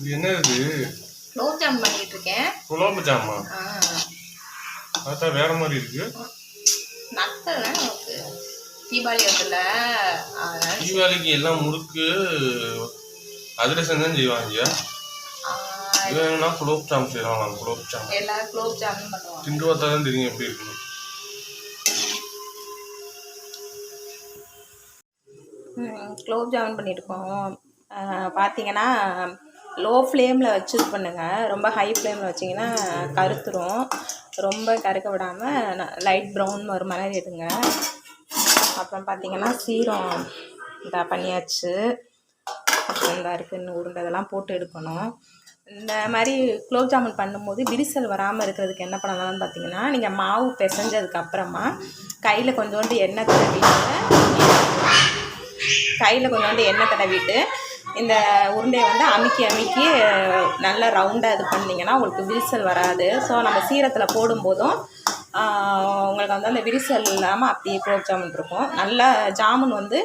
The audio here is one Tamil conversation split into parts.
இது என்ன இது குலோப் ஜாம் பண்ணிட்டு இருக்கேன் குலாப் ஜாமா? பார்த்தா வேற மாதிரி இருக்கு. நத்தல் நமக்கு தீபாவளி அதனால தீபாவளிக்கு எல்லாம் முறுக்கு அதிரசம் தான் செய்வாங்க. வேணும்னா குலோப் ஜாம் செய்யலாம் குலோப் ஜாம். எல்லாரும் குலோப் ஜாமுன் பண்ணுவாங்க. திண்டு பார்த்தா தான் தெரியும் எப்படி இருக்கணும் ம், குலோப் ஜாமுன் பண்ணியிருக்கோம் பார்த்தீங்கன்னா லோ ஃப்ளேமில் வச்சு இது பண்ணுங்கள் ரொம்ப ஹை ஃப்ளேமில் வச்சிங்கன்னா கருத்துரும். ரொம்ப கருக்க விடாமல் லைட் ப்ரௌன் ஒரு மாதிரி எடுங்க. அப்புறம் பார்த்தீங்கன்னா சீரம் இதாக பண்ணியாச்சு. அப்புறம் இந்த இருக்குன்னு உருண்டதெல்லாம் போட்டு எடுக்கணும். இந்த மாதிரி குலோப் ஜாமுன் பண்ணும்போது விரிசல் வராமல் இருக்கிறதுக்கு என்ன பண்ணலாம்னு பார்த்தீங்கன்னா நீங்கள் மாவு பிசைஞ்சதுக்கப்புறமா கையில் கொஞ்சோண்டு எண்ணெய் தடவிட்டு கையில் கொஞ்சோண்டு எண்ணெய் தடவிட்டு இந்த உருண்டையை வந்து அமுக்கி அமுக்கி நல்லா ரவுண்டாக இது பண்ணிங்கன்னா உங்களுக்கு விரிசல் வராது. ஸோ நம்ம சீரத்தில் போடும்போதும் உங்களுக்கு வந்து அந்த விரிசல் இல்லாமல் அப்படியே குலோப் ஜாமுன் இருக்கும். நல்லா ஜாமுன் வந்து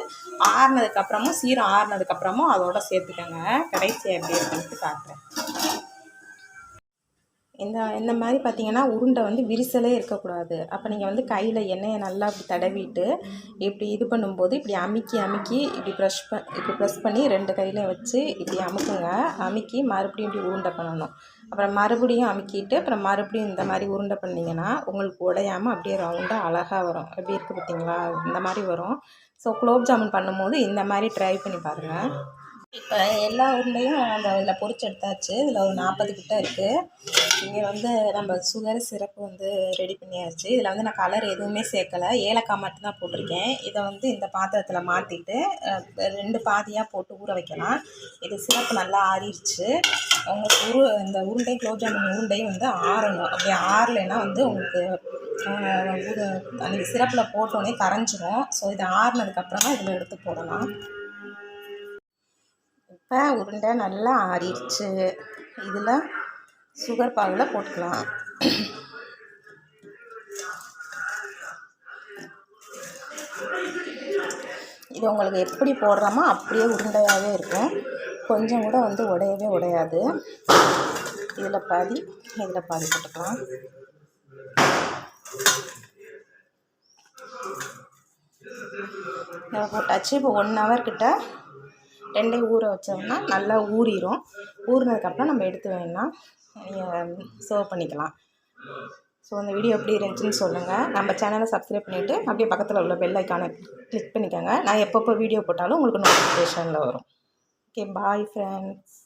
ஆறுனதுக்கப்புறமும் சீரம் ஆறுனதுக்கப்புறமும் அதோட சேர்த்துக்கோங்க. கடைசி எப்படி இருக்குன்ட்டு காட்டுறேன். இந்த இந்த மாதிரி பார்த்தீங்கன்னா உருண்டை வந்து விரிசலே இருக்கக்கூடாது. அப்போ நீங்கள் வந்து கையில் எண்ணெயை நல்லா இப்படி தடவிட்டு இப்படி இது பண்ணும்போது இப்படி அமுக்கி அமுக்கி இப்படி ப்ரெஷ் ப இப்படி ப்ரெஸ் பண்ணி ரெண்டு கையிலையும் வச்சு இப்படி அமுக்குங்க. அமுக்கி மறுபடியும் இப்படி உருண்டை பண்ணணும். அப்புறம் மறுபடியும் அமுக்கிட்டு அப்புறம் மறுபடியும் இந்த மாதிரி உருண்டை பண்ணிங்கன்னா உங்களுக்கு உடையாமல் அப்படியே ரவுண்டாக அழகாக வரும். எப்படி இருக்குது பார்த்தீங்களா இந்த மாதிரி வரும். ஸோ குலோப் ஜாமுன் பண்ணும்போது இந்த மாதிரி ட்ரை பண்ணி பாருங்கள் இப்போ எல்லா உருண்டையும் அந்த இதில் பொறிச்சு எடுத்தாச்சு. இதில் ஒரு நாற்பது கிட்ட இருக்குது இங்கே வந்து நம்ம சுகர் சிரப்பு வந்து ரெடி பண்ணியாச்சு. இதில் வந்து நான் கலர் எதுவுமே சேர்க்கலை. ஏலக்காய் மட்டும்தான் போட்டிருக்கேன். இதை வந்து இந்த பாத்திரத்தில் மாற்றிட்டு ரெண்டு பாதியாக போட்டு ஊற வைக்கலாம். இது சிரப்பு நல்லா ஆறிடுச்சு. உங்களுக்கு உரு இந்த உருண்டை குலோப் ஜாமுன் உருண்டையும் வந்து ஆறணும். அப்படி ஆறலைன்னா வந்து உங்களுக்கு அந்த சிரப்பில் போட்டோடனே கரைஞ்சிரும். ஸோ இது ஆறுனதுக்கப்புறமா இதில் எடுத்து போடலாம். இப்போ உருண்டை நல்லா ஆறிடுச்சு. இதில் சுகர் பாகில் போட்டுக்கலாம். இது உங்களுக்கு எப்படி போடுறோமோ அப்படியே உருண்டையாகவே இருக்கும். கொஞ்சம் கூட வந்து உடையவே உடையாது. இதில் பாதி இதில் பாதி போட்டுக்கலாம். இதை போட்டாச்சு. இப்போ ஒன் ஹவர் கிட்ட ரெண்டே ஊற வச்சோம்னா நல்லா ஊறிடும் ஊறினதுக்கப்புறம் நம்ம எடுத்து வேணால் சர்வ் பண்ணிக்கலாம். ஸோ இந்த வீடியோ எப்படி இருந்துச்சுன்னு சொல்லுங்கள் நம்ம சேனலை சப்ஸ்கிரைப் பண்ணிவிட்டு அப்படியே பக்கத்தில் உள்ள பெல் ஐக்கானை கிளிக் பண்ணிக்கோங்க. நான் எப்பப்போ வீடியோ போட்டாலும் உங்களுக்கு நோட்டிஃபிகேஷனில் வரும். Okay bye friends